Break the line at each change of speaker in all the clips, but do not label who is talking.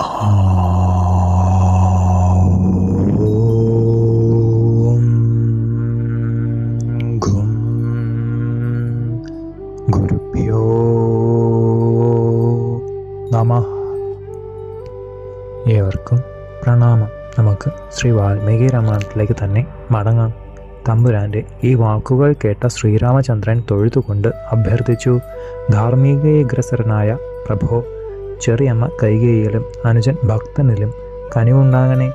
ഏവർക്കും പ്രണാമം. നമുക്ക് ശ്രീ വാൽമീകി രാമായണത്തിലേക്ക് തന്നെ മടങ്ങാം. തമ്പുരാന്റെ ഈ വാക്കുകൾ കേട്ട ശ്രീരാമചന്ദ്രൻ തൊഴുതുകൊണ്ട് അഭ്യർത്ഥിച്ചു ധാർമ്മികഗ്രസരനായ പ്രഭോ ചെറിയമ്മ കൈകേയിലും അനുജൻ ഭക്തനിലും കനിവുണ്ടാകണേ.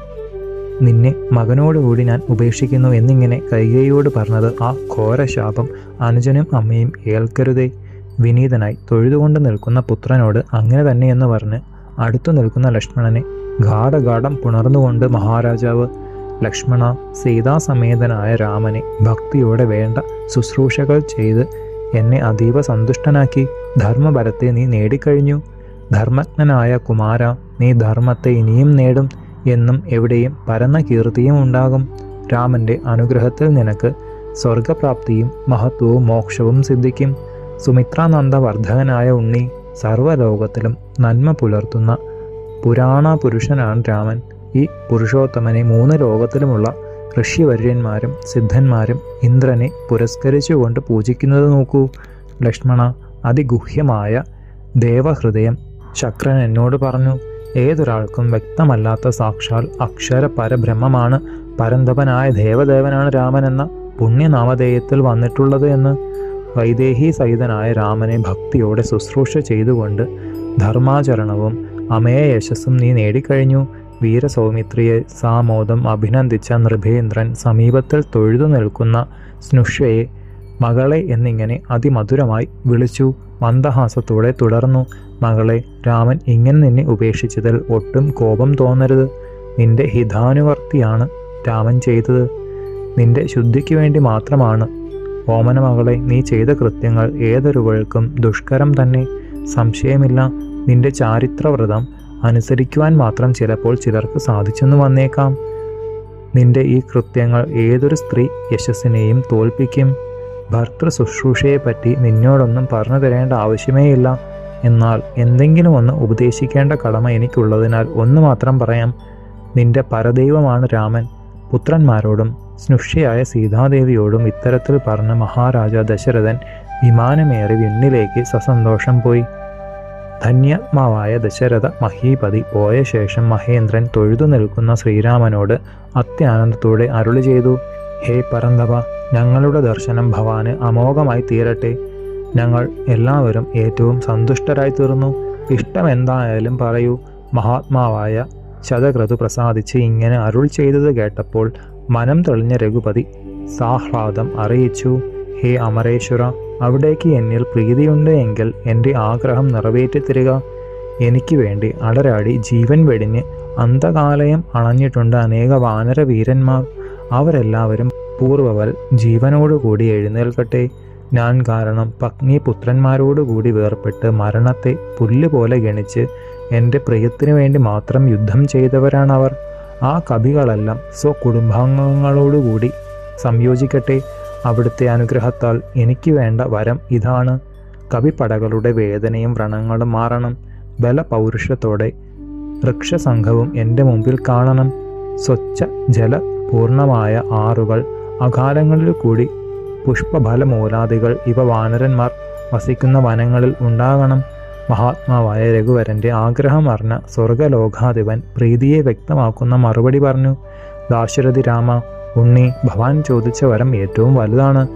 നിന്നെ മകനോടുകൂടി ഞാൻ ഉപേക്ഷിക്കുന്നു എന്നിങ്ങനെ കൈകേയിയോട് പറഞ്ഞത് ആ ഘോരശാപം അനുജനും അമ്മയും ഏൽക്കരുതേ. വിനീതനായി തൊഴുതുകൊണ്ട് നിൽക്കുന്ന പുത്രനോട് അങ്ങനെ തന്നെയെന്ന് പറഞ്ഞ് അടുത്തു നിൽക്കുന്ന ലക്ഷ്മണനെ ഗാഠഗാഠം പുണർന്നുകൊണ്ട് മഹാരാജാവ് ലക്ഷ്മണ സീതാസമേതനായ രാമനെ ഭക്തിയോടെ വേണ്ട ശുശ്രൂഷകൾ ചെയ്ത് എന്നെ അതീവ സന്തുഷ്ടനാക്കി. ധർമ്മബലത്തെ നീ നേടിക്കഴിഞ്ഞു. ധർമ്മജ്ഞനായ കുമാര നീ ധർമ്മത്തെ ഇനിയും നേടും എന്നും എവിടെയും പരന്ന കീർത്തിയും ഉണ്ടാകും. രാമന്റെ അനുഗ്രഹത്തിൽ നിനക്ക് സ്വർഗപ്രാപ്തിയും മഹത്വവും മോക്ഷവും സിദ്ധിക്കും. സുമിത്രാനന്ദവർദ്ധകനായ ഉണ്ണി സർവലോകത്തിലും നന്മ പുലർത്തുന്ന പുരാണ പുരുഷനാണ് രാമൻ. ഈ പുരുഷോത്തമനെ മൂന്ന് ലോകത്തിലുമുള്ള ഋഷിവര്യന്മാരും സിദ്ധന്മാരും ഇന്ദ്രനെ പുരസ്കരിച്ചുകൊണ്ട് പൂജിക്കുന്നത് നോക്കൂ. ലക്ഷ്മണ അതിഗുഹ്യമായ ദേവഹൃദയം ശക്രൻ എന്നോട് പറഞ്ഞു ഏതൊരാൾക്കും വ്യക്തമല്ലാത്ത സാക്ഷാൽ അക്ഷര പരബ്രഹ്മമാണ് പരന്തപനായ ദേവദേവനാണ് രാമൻ എന്ന പുണ്യനാമധേയത്തിൽ വന്നിട്ടുള്ളത് എന്ന് വൈദേഹി സഹിതനായ രാമനെ ഭക്തിയോടെ ശുശ്രൂഷ ചെയ്തുകൊണ്ട് ധർമാചരണവും അമയ യശസ്സും നീ നേടിക്കഴിഞ്ഞു. വീരസൗമിത്രിയെ സാമോദം അഭിനന്ദിച്ച നൃഭേന്ദ്രൻ സമീപത്തിൽ തൊഴുതു നിൽക്കുന്ന സ്നുഷയെ മകളെ എന്നിങ്ങനെ അതിമധുരമായി വിളിച്ചു. മന്ദഹാസത്തോടെ തുടർന്നു. മകളെ രാമൻ ഇങ്ങനെ നിന്നെ ഉപേക്ഷിച്ചതിൽ ഒട്ടും കോപം തോന്നരുത്. നിന്റെ ഹിതാനുവർത്തിയാണ് രാമൻ ചെയ്തത്. നിന്റെ ശുദ്ധിക്ക് വേണ്ടി മാത്രമാണ്. ഓമന മകളെ നീ ചെയ്ത കൃത്യങ്ങൾ ഏതൊരുവൾക്കും ദുഷ്കരം തന്നെ. സംശയമില്ല നിന്റെ ചാരിത്രവ്രതം അനുസരിക്കുവാൻ മാത്രം ചിലപ്പോൾ ചിലർക്ക് സാധിച്ചെന്ന് വന്നേക്കാം. നിന്റെ ഈ കൃത്യങ്ങൾ ഏതൊരു സ്ത്രീ യശസ്സിനെയും തോൽപ്പിക്കും. ഭർത്തൃ ശുശ്രൂഷയെപ്പറ്റി നിന്നോടൊന്നും പറഞ്ഞു തരേണ്ട ആവശ്യമേയില്ല. എന്നാൽ എന്തെങ്കിലും ഒന്ന് ഉപദേശിക്കേണ്ട കടമ എനിക്കുള്ളതിനാൽ ഒന്ന് മാത്രം പറയാം. നിന്റെ പരദൈവമാണ് രാമൻ. പുത്രന്മാരോടും സ്നുഷ്യയായ സീതാദേവിയോടും ഇത്തരത്തിൽ പറഞ്ഞ മഹാരാജ ദശരഥൻ വിമാനമേറി വിണ്ണിലേക്ക് സസന്തോഷം പോയി. ധന്യാത്മാവായ ദശരഥ മഹീപതി പോയ ശേഷം മഹേന്ദ്രൻ തൊഴുതു നിൽക്കുന്ന ശ്രീരാമനോട് അത്യാനന്ദത്തോടെ അരുളി ചെയ്തു. ഹേ പരന്തപ ഞങ്ങളുടെ ദർശനം ഭവാന് അമോഘമായി തീരട്ടെ. ഞങ്ങൾ എല്ലാവരും ഏറ്റവും സന്തുഷ്ടരായി തീർന്നു. ഇഷ്ടം എന്തായാലും പറയൂ മഹാത്മാവായ ശതക്രതു പ്രസാദിച്ച് ഇങ്ങനെ അരുൾ ചെയ്തത് കേട്ടപ്പോൾ മനം തെളിഞ്ഞ രഘുപതി സാഹ്ലാദം അറിയിച്ചു ഹേ അമരേശ്വര അവിടേക്ക് എന്നിൽ പ്രീതിയുണ്ട് എങ്കിൽ എന്റെ ആഗ്രഹം നിറവേറ്റി തരിക. എനിക്ക് വേണ്ടി അടരാടി ജീവൻ വെടിഞ്ഞ് അന്ധകാലയം അണഞ്ഞിട്ടുണ്ട് അനേക വാനര വീരന്മാർ അവരെല്ലാവരും പൂർവവൽ ജീവനോടുകൂടി എഴുന്നേൽക്കട്ടെ. ഞാൻ കാരണം പത്നി പുത്രന്മാരോടുകൂടി വേർപെട്ട് മരണത്തെ പുല്ലുപോലെ ഗണിച്ച് എന്റെ പ്രിയത്തിനു വേണ്ടി മാത്രം യുദ്ധം ചെയ്തവരാണവർ. ആ കവികളെല്ലാം സ്വകുടുംബാംഗങ്ങളോടുകൂടി സംയോജിക്കട്ടെ. അവിടുത്തെ അനുഗ്രഹത്താൽ എനിക്ക് വേണ്ട വരം ഇതാണ്. കവിപ്പടകളുടെ വേദനയും വ്രണങ്ങളും മാറണം. ബലപൗരുഷത്തോടെ വൃക്ഷസംഘവും എന്റെ മുമ്പിൽ കാണണം. സ്വച്ഛ ജല പൂർണമായ ആറുകൾ അകാലങ്ങളിൽ കൂടി പുഷ്പഫലമൂലാദികൾ ഇവ വാനരന്മാർ വസിക്കുന്ന വനങ്ങളിൽ ഉണ്ടാകണം. മഹാത്മാവായ രഘുവരന്റെ ആഗ്രഹം അറിഞ്ഞ സ്വർഗലോകാധിപൻ പ്രീതിയെ വ്യക്തമാക്കുന്ന മറുപടി പറഞ്ഞു ദാശരഥി രാമ ഉണ്ണി ഭവാൻ ചോദിച്ച വരം ഏറ്റവും വലുതാണ്.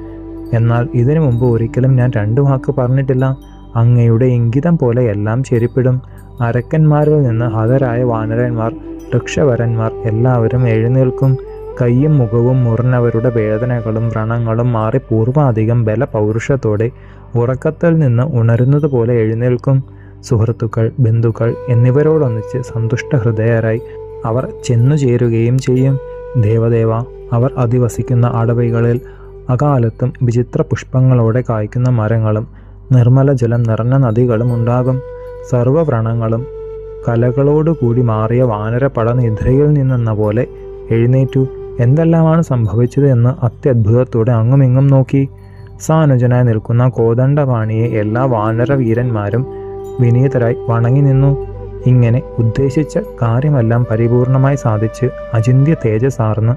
എന്നാൽ ഇതിനു മുമ്പ് ഒരിക്കലും ഞാൻ രണ്ടു വാക്ക് പറഞ്ഞിട്ടില്ല. അങ്ങയുടെ ഇംഗിതം പോലെ എല്ലാം ചെരിപ്പിടും. അരക്കന്മാരിൽ നിന്ന് ഹതരായ വാനരന്മാർ വൃക്ഷവരന്മാർ എല്ലാവരും എഴുന്നേൽക്കും. കൈയും മുഖവും മുറിഞ്ഞവരുടെ വേദനകളും വ്രണങ്ങളും മാറി പൂർവാധികം ബല പൗരുഷത്തോടെ ഉറക്കത്തിൽ നിന്ന് ഉണരുന്നത് പോലെ എഴുന്നേൽക്കും. സുഹൃത്തുക്കൾ ബന്ധുക്കൾ എന്നിവരോടൊന്നിച്ച് സന്തുഷ്ട ഹൃദയരായി അവർ ചെന്നു ചേരുകയും ചെയ്യും. ദേവദേവ അവർ അധിവസിക്കുന്ന അടവൈകളിൽ അകാലത്തും വിചിത്ര പുഷ്പങ്ങളോടെ കായ്ക്കുന്ന മരങ്ങളും നിർമ്മല ജലം നിറഞ്ഞ നദികളും ഉണ്ടാകും. സർവവ്രണങ്ങളും കലകളോടുകൂടി മാറിയ വാനരപ്പട നിദ്രയിൽ നിന്നെന്ന പോലെ എഴുന്നേറ്റു. എന്തെല്ലാമാണ് സംഭവിച്ചത് എന്ന് അത്യത്ഭുതത്തോടെ അങ്ങുമിങ്ങും നോക്കി. സാനുജനായി നിൽക്കുന്ന കോദണ്ഡപാണിയെ എല്ലാ വാനരവീരന്മാരും വിനീതരായി വണങ്ങി നിന്നു. ഇങ്ങനെ ഉദ്ദേശിച്ച കാര്യമെല്ലാം പരിപൂർണമായി സാധിച്ച് അചിന്ത്യ തേജസാർന്ന്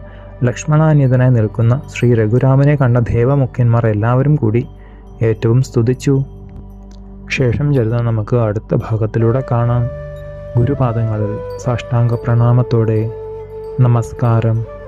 ലക്ഷ്മണാന്യതനായി നിൽക്കുന്ന ശ്രീ രഘുരാമനെ കണ്ട ദേവമുഖ്യന്മാർ എല്ലാവരും കൂടി ഏറ്റവും സ്തുതിച്ചു. ശേഷം ചെറുത നമുക്ക് അടുത്ത ഭാഗത്തിലൂടെ കാണാം. ഗുരുപാദങ്ങളിൽ സാഷ്ടാംഗ പ്രണാമത്തോടെ നമസ്കാരം.